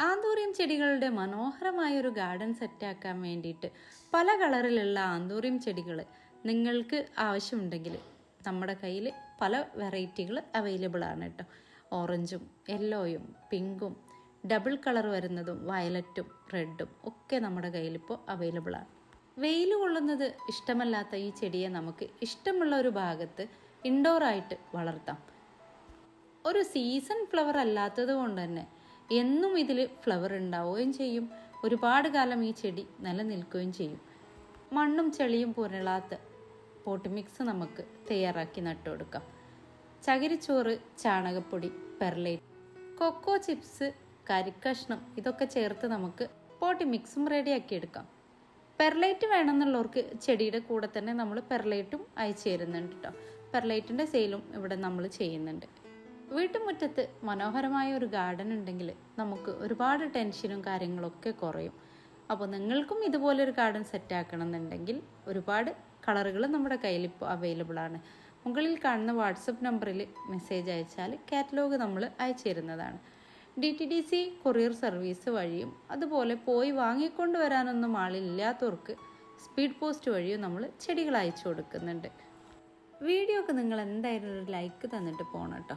Anthurium ചെടികളുടെ മനോഹരമായ ഒരു ഗാർഡൻ സെറ്റാക്കാൻ വേണ്ടിയിട്ട് പല കളറിലുള്ള ആന്തൂറിയം ചെടികൾ നിങ്ങൾക്ക് ആവശ്യമുണ്ടെങ്കിൽ നമ്മുടെ കയ്യിൽ പല വെറൈറ്റികൾ അവൈലബിൾ ആണ് കേട്ടോ. ഓറഞ്ചും യെല്ലോയും പിങ്കും ഡബിൾ കളർ വരുന്നതും വയലറ്റും റെഡും ഒക്കെ നമ്മുടെ കയ്യിലിപ്പോൾ അവൈലബിൾ ആണ്. വെയിൽ കൊള്ളുന്നത് ഇഷ്ടമല്ലാത്ത ഈ ചെടിയെ നമുക്ക് ഇഷ്ടമുള്ള ഒരു ഭാഗത്ത് ഇൻഡോറായിട്ട് വളർത്താം. ഒരു സീസൺ ഫ്ലവർ അല്ലാത്തത് കൊണ്ട് തന്നെ എന്നും ഇതിൽ ഫ്ലവർ ഉണ്ടാവുകയും ചെയ്യും. ഒരുപാട് കാലം ഈ ചെടി നിലനിൽക്കുകയും ചെയ്യും. മണ്ണും ചെളിയും പുരളാത്ത പോട്ട് മിക്സ് നമുക്ക് തയ്യാറാക്കി നട്ടുകൊടുക്കാം. ചകിരിച്ചോറ് ചാണകപ്പൊടി പെർലൈറ്റ് കൊക്കോ ചിപ്സ് കരിക്കഷ്ണം ഇതൊക്കെ ചേർത്ത് നമുക്ക് പോട്ടി മിക്സും റെഡിയാക്കി എടുക്കാം. പെർലൈറ്റ് വേണമെന്നുള്ളവർക്ക് ചെടിയുടെ കൂടെ തന്നെ നമ്മൾ പെർലൈറ്റും അയച്ചു തരുന്നുണ്ട് കേട്ടോ പെർലൈറ്റിന്റെ സെയിലും ഇവിടെ നമ്മൾ ചെയ്യുന്നുണ്ട്. വീട്ടുമുറ്റത്ത് മനോഹരമായ ഒരു ഗാർഡൻ ഉണ്ടെങ്കിൽ നമുക്ക് ഒരുപാട് ടെൻഷനും കാര്യങ്ങളൊക്കെ കുറയും. അപ്പോൾ നിങ്ങൾക്കും ഇതുപോലൊരു ഗാർഡൻ സെറ്റ് ആക്കണം എന്നുണ്ടെങ്കിൽ ഒരുപാട് കളറുകൾ നമ്മുടെ കയ്യിൽ ഇപ്പോൾ അവൈലബിൾ ആണ്. മുകളിൽ കാണുന്ന വാട്സപ്പ് നമ്പറിൽ മെസ്സേജ് അയച്ചാൽ കാറ്റലോഗ് നമ്മൾ അയച്ചു തരുന്നതാണ് D T D C courier service വഴിയും അതുപോലെ പോയി വാങ്ങിക്കൊണ്ട് വരാനൊന്നും ആളില്ലാത്തവർക്ക് സ്പീഡ് പോസ്റ്റ് വഴിയും നമ്മൾ ചെടികൾ അയച്ചു കൊടുക്കുന്നുണ്ട്. വീഡിയോ ഒക്കെ നിങ്ങൾ എന്തായാലും ഒരു ലൈക്ക് തന്നിട്ട് പോകണം കേട്ടോ